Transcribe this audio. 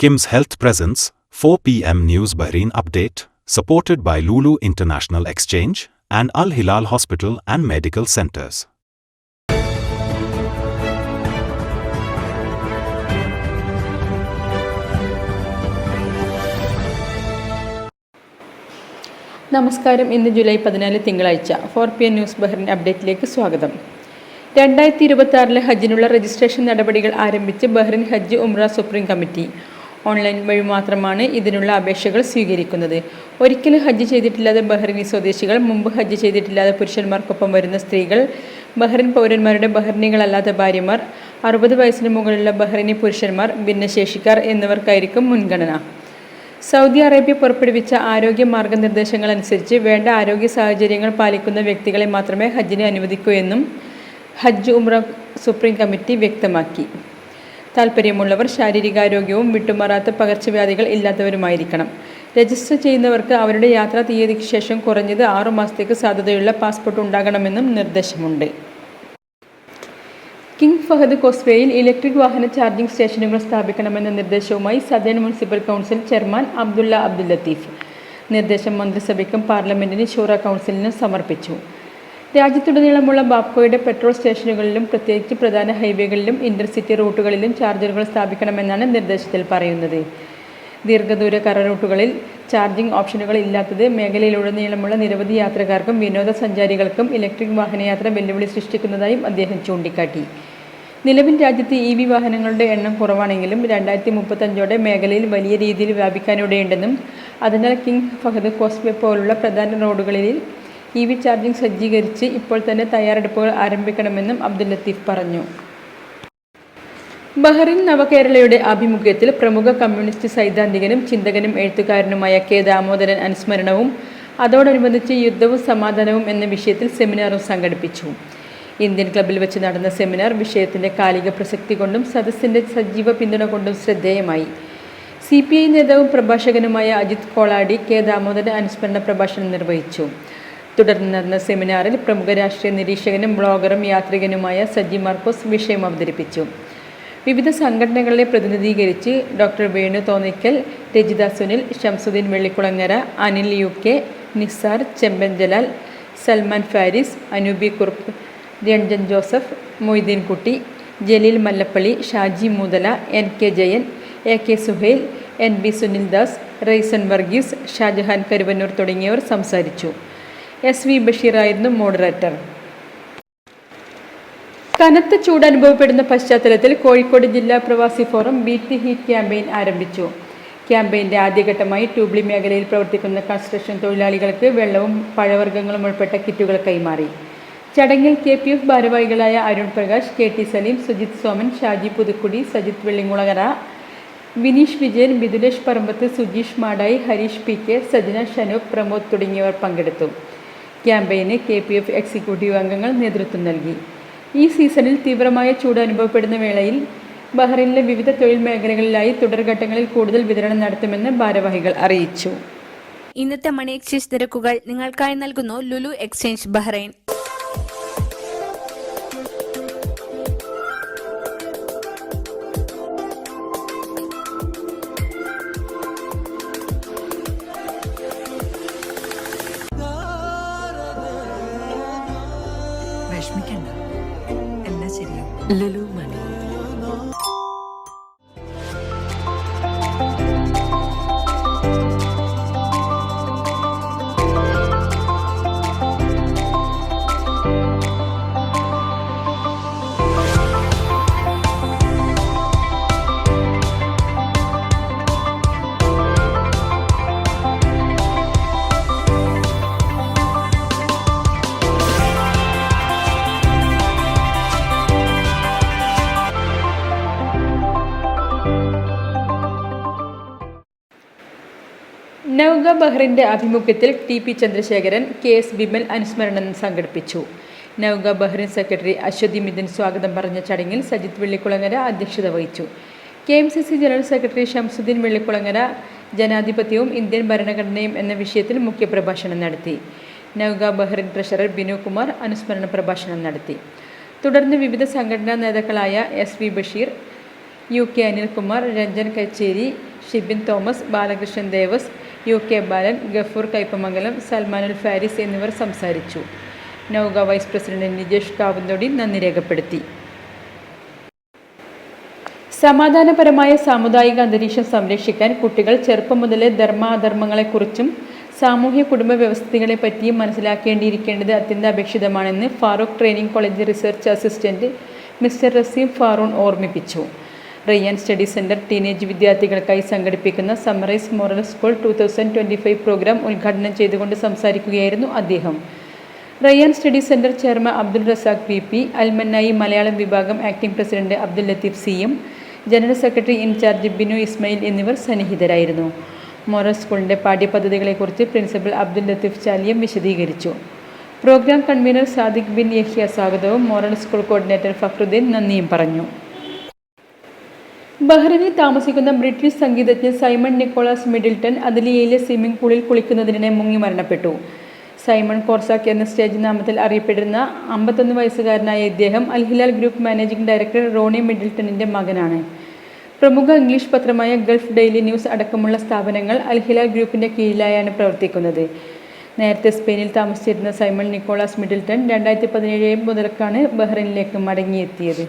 Kim's Health Presence, 4 p.m. News Bahrain Update, supported by Lulu International Exchange and Al Hilal Hospital and Medical Centers. നമസ്കാരം ഇന്ന് July പതിനാല് തിങ്കളാഴ്ച four P M news Bahrain അപ്ഡേറ്റിലേക്ക് സ്വാഗതം രണ്ടായിരത്തി ഇരുപത്തി ആറിലെ ഹജ്ജിനുള്ള രജിസ്ട്രേഷൻ നടപടികൾ ആരംഭിച്ച് Bahrain Hajj Umrah Supreme Committee online വഴി മാത്രമാണ് ഇതിനുള്ള അപേക്ഷകൾ സ്വീകരിക്കുന്നത്. ഒരിക്കലും ഹജ്ജ് ചെയ്തിട്ടില്ലാത്ത ബഹ്റിനി സ്വദേശികൾ മുമ്പ് ഹജ്ജ് ചെയ്തിട്ടില്ലാത്ത പുരുഷന്മാർക്കൊപ്പം വരുന്ന സ്ത്രീകൾ ബഹ്റിൻ പൗരന്മാരുടെ ബഹ്റിനികളല്ലാത്ത ഭാര്യമാർ അറുപത് വയസ്സിന് മുകളിലുള്ള ബഹ്റിനി പുരുഷന്മാർ ഭിന്നശേഷിക്കാർ എന്നിവർക്കായിരിക്കും മുൻഗണന. സൗദി അറേബ്യ പുറപ്പെടുവിച്ച ആരോഗ്യ മാർഗനിർദ്ദേശങ്ങൾ അനുസരിച്ച് വേണ്ട ആരോഗ്യ സാഹചര്യങ്ങൾ പാലിക്കുന്ന വ്യക്തികളെ മാത്രമേ ഹജ്ജിന് അനുവദിക്കൂ എന്നും ഹജ്ജ് ഉംറ സുപ്രീം കമ്മിറ്റി വ്യക്തമാക്കി. താൽപ്പര്യമുള്ളവർ ശാരീരികാരോഗ്യവും വിട്ടുമാറാത്ത പകർച്ചവ്യാധികൾ ഇല്ലാത്തവരുമായിരിക്കണം. രജിസ്റ്റർ ചെയ്യുന്നവർക്ക് അവരുടെ യാത്രാ തീയതിക്ക് ശേഷം കുറഞ്ഞത് ആറു മാസത്തേക്ക് സാധ്യതയുള്ള പാസ്പോർട്ട് ഉണ്ടാകണമെന്നും നിർദ്ദേശമുണ്ട്. കിങ് ഫഹദ് കോസ്വേയിൽ ഇലക്ട്രിക് വാഹന ചാർജിംഗ് സ്റ്റേഷനുകൾ സ്ഥാപിക്കണമെന്ന നിർദ്ദേശവുമായി Southern Municipal Council chairman Abdulla Abdul Latif നിർദ്ദേശം മന്ത്രിസഭയ്ക്കും പാർലമെന്റിനും ഷൂറ കൗൺസിലിനും സമർപ്പിച്ചു. രാജ്യത്തുടനീളമുള്ള ബാപ്കോയുടെ പെട്രോൾ സ്റ്റേഷനുകളിലും പ്രത്യേകിച്ച് പ്രധാന ഹൈവേകളിലും ഇന്റർസിറ്റി റൂട്ടുകളിലും ചാർജറുകൾ സ്ഥാപിക്കണമെന്നാണ് നിർദ്ദേശത്തിൽ പറയുന്നത്. ദീർഘദൂര കറ റൂട്ടുകളിൽ ചാർജിംഗ് ഓപ്ഷനുകൾ ഇല്ലാത്തത് മേഖലയിലുടനീളമുള്ള നിരവധി യാത്രക്കാർക്കും വിനോദസഞ്ചാരികൾക്കും ഇലക്ട്രിക് വാഹനയാത്ര വെല്ലുവിളി സൃഷ്ടിക്കുന്നതായും അദ്ദേഹം ചൂണ്ടിക്കാട്ടി. നിലവിൽ രാജ്യത്ത് ഇ വി വാഹനങ്ങളുടെ എണ്ണം കുറവാണെങ്കിലും രണ്ടായിരത്തി മുപ്പത്തഞ്ചോടെ മേഖലയിൽ വലിയ രീതിയിൽ വ്യാപിക്കാനിടയുണ്ടെന്നും അതിനാൽ കിങ് ഫഹദ് കോസ്ബെ പോലുള്ള പ്രധാന റോഡുകളിൽ ഇ വി ചാർജിംഗ് സജ്ജീകരിച്ച് ഇപ്പോൾ തന്നെ തയ്യാറെടുപ്പുകൾ ആരംഭിക്കണമെന്നും അബ്ദുൽ ലത്തീഫ് പറഞ്ഞു. ബഹ്റിൻ നവകേരളയുടെ ആഭിമുഖ്യത്തിൽ പ്രമുഖ കമ്മ്യൂണിസ്റ്റ് സൈദ്ധാന്തികനും ചിന്തകനും എഴുത്തുകാരനുമായ കെ ദാമോദരൻ അനുസ്മരണവും അതോടനുബന്ധിച്ച് യുദ്ധവും സമാധാനവും എന്ന വിഷയത്തിൽ സെമിനാറും സംഘടിപ്പിച്ചു. ഇന്ത്യൻ ക്ലബിൽ വെച്ച് നടന്ന സെമിനാർ വിഷയത്തിന്റെ കാലിക പ്രസക്തി കൊണ്ടും സദസ്സിന്റെ സജീവ പിന്തുണ കൊണ്ടും ശ്രദ്ധേയമായി. സി പി ഐ നേതാവും പ്രഭാഷകനുമായ അജിത് കോളാടി കെ ദാമോദരൻ അനുസ്മരണ പ്രഭാഷണം നിർവഹിച്ചു. തുടർന്ന് സെമിനാറിൽ പ്രമുഖ രാഷ്ട്രീയ നിരീക്ഷകനും ബ്ലോഗറും യാത്രികനുമായ സജി മാർക്കോസ് വിഷയം അവതരിപ്പിച്ചു. വിവിധ സംഘടനകളെ പ്രതിനിധീകരിച്ച് doctor Venu Thonnikkal Rajitha Sunil Shamsuddin Vellikulangara Anil U K Nisar Chemban Jalal Salman Faris Anubi Kurup Ranjan Joseph Moideen Kutty Jaleel Mallappally Shaji Muthala N K Jayan A K Suhail N B Sunildas Raisan Varghese Shahjahan Karuvannur തുടങ്ങിയവർ സംസാരിച്ചു. S V ബഷീറായിരുന്നു moderator. കനത്ത ചൂട് അനുഭവപ്പെടുന്ന പശ്ചാത്തലത്തിൽ കോഴിക്കോട് ജില്ലാ പ്രവാസി forum beat heat campaign ആരംഭിച്ചു. ക്യാമ്പയിന്റെ ആദ്യഘട്ടമായി ട്യൂബ്ലി മേഖലയിൽ പ്രവർത്തിക്കുന്ന കൺസ്ട്രക്ഷൻ തൊഴിലാളികൾക്ക് വെള്ളവും പഴവർഗങ്ങളും ഉൾപ്പെട്ട കിറ്റുകൾ കൈമാറി. ചടങ്ങിൽ കെ പി എഫ് ഭാരവാഹികളായ Arun Prakash K T Saleem Sujith Soman Shaji Puthukkudi Sajith Vellingulakara Vineesh Vijayan Bidulesh Parambath Sujeesh Madayi Hareesh P K Sajana Shanoop Pramod തുടങ്ങിയവർ പങ്കെടുത്തു. ക്യാമ്പയിന് കെ പി എഫ് എക്സിക്യൂട്ടീവ് അംഗങ്ങൾ നേതൃത്വം നൽകി. ഈ സീസണിൽ തീവ്രമായ ചൂട് അനുഭവപ്പെടുന്ന വേളയിൽ ബഹ്റൈനിലെ വിവിധ തൊഴിൽ മേഖലകളിലായി തുടർഘട്ടങ്ങളിൽ കൂടുതൽ വിതരണം നടത്തുമെന്ന് ഭാരവാഹികൾ അറിയിച്ചു. ഇന്നത്തെ മണി എക്സ്ചേഞ്ച് നിരക്കുകൾ നിങ്ങൾക്കായി നൽകുന്നു ലുലു എക്സ്ചേഞ്ച് ബഹ്റൈൻ. లులు നൗക ബഹ്റിന്റെ ആഭിമുഖ്യത്തിൽ T P Chandrasekharan K S Bimal അനുസ്മരണം സംഘടിപ്പിച്ചു. നൗക ബഹ്റിൻ സെക്രട്ടറി അശ്വതി മിഥുൻ സ്വാഗതം പറഞ്ഞ ചടങ്ങിൽ സജിത് വെള്ളിക്കുളങ്ങര അധ്യക്ഷത വഹിച്ചു. K M C C general secretary Shamsuddin Vellikulangara ജനാധിപത്യവും ഇന്ത്യൻ ഭരണഘടനയും എന്ന വിഷയത്തിൽ മുഖ്യപ്രഭാഷണം നടത്തി. നൗക ബഹ്റിൻ ട്രഷറർ ബിനു കുമാർ അനുസ്മരണ പ്രഭാഷണം നടത്തി. തുടർന്ന് വിവിധ സംഘടനാ നേതാക്കളായ S V Basheer U K Anilkumar Ranjan Kacheri Shibin Thomas Balakrishnan Devas U K Balan Gafoor Kaipamangalam Salmanul Faris എന്നിവർ സംസാരിച്ചു. നൗക വൈസ് പ്രസിഡന്റ് നിജേഷ് കാവുന്നൊടി നന്ദി രേഖപ്പെടുത്തി. സമാധാനപരമായ സാമുദായിക അന്തരീക്ഷം സംരക്ഷിക്കാൻ കുട്ടികൾ ചെറുപ്പം മുതലേ ധർമാധർമ്മങ്ങളെക്കുറിച്ചും സാമൂഹ്യ കുടുംബ വ്യവസ്ഥകളെ പറ്റിയും മനസ്സിലാക്കേണ്ടിയിരിക്കേണ്ടത് അത്യന്താപേക്ഷിതമാണെന്ന് Farook training college research assistant mister Raseem Faroon ഓർമ്മിപ്പിച്ചു. റയ്യാൻ സ്റ്റഡി സെന്റർ ടീനേജ് വിദ്യാർത്ഥികൾക്കായി സംഘടിപ്പിക്കുന്ന summarise moral school two thousand twenty five programme ഉദ്ഘാടനം ചെയ്തുകൊണ്ട് സംസാരിക്കുകയായിരുന്നു അദ്ദേഹം. Rayyan study centre chairman Abdul Razak P P Almannai Malayalam വിഭാഗം acting president Abdul Latif C general secretary incharge Binu Ismail എന്നിവർ സന്നിഹിതരായിരുന്നു. Moral സ്കൂളിന്റെ പാഠ്യപദ്ധതികളെക്കുറിച്ച് പ്രിൻസിപ്പൽ അബ്ദുൽ ലത്തീഫ് ചാലിയം വിശദീകരിച്ചു. പ്രോഗ്രാം കൺവീനർ സാദിഖ് ബിൻ യഹ്യ സ്വാഗതവും മോറൽ സ്കൂൾ കോർഡിനേറ്റർ ഫക്രുദ്ദീൻ നന്ദിയും പറഞ്ഞു. ബഹ്റിനിൽ താമസിക്കുന്ന ബ്രിട്ടീഷ് സംഗീതജ്ഞൻ സൈമൺ നിക്കോളാസ് മിഡിൽട്ടൺ അതിലിയയിലെ സ്വിമ്മിംഗ് പൂളിൽ കുളിക്കുന്നതിനിടെ മുങ്ങി മരണപ്പെട്ടു. സൈമൺ കോർസാക്ക് എന്ന സ്റ്റേജ് നാമത്തിൽ അറിയപ്പെടുന്ന അമ്പത്തൊന്ന് വയസ്സുകാരനായ ഇദ്ദേഹം Al Hilal group managing director Ronnie മിഡിൽട്ടണിന്റെ മകനാണ്. പ്രമുഖ ഇംഗ്ലീഷ് പത്രമായ ഗൾഫ് ഡെയിലി ന്യൂസ് അടക്കമുള്ള സ്ഥാപനങ്ങൾ അൽഹിലാൽ ഗ്രൂപ്പിന്റെ കീഴിലായാണ് പ്രവർത്തിക്കുന്നത്. നേരത്തെ സ്പെയിനിൽ താമസിച്ചിരുന്ന സൈമൺ നിക്കോളാസ് മിഡിൽട്ടൺ രണ്ടായിരത്തി പതിനേഴ് മുതൽക്കാണ് ബഹ്റൈനിലേക്ക് മടങ്ങിയെത്തിയത്.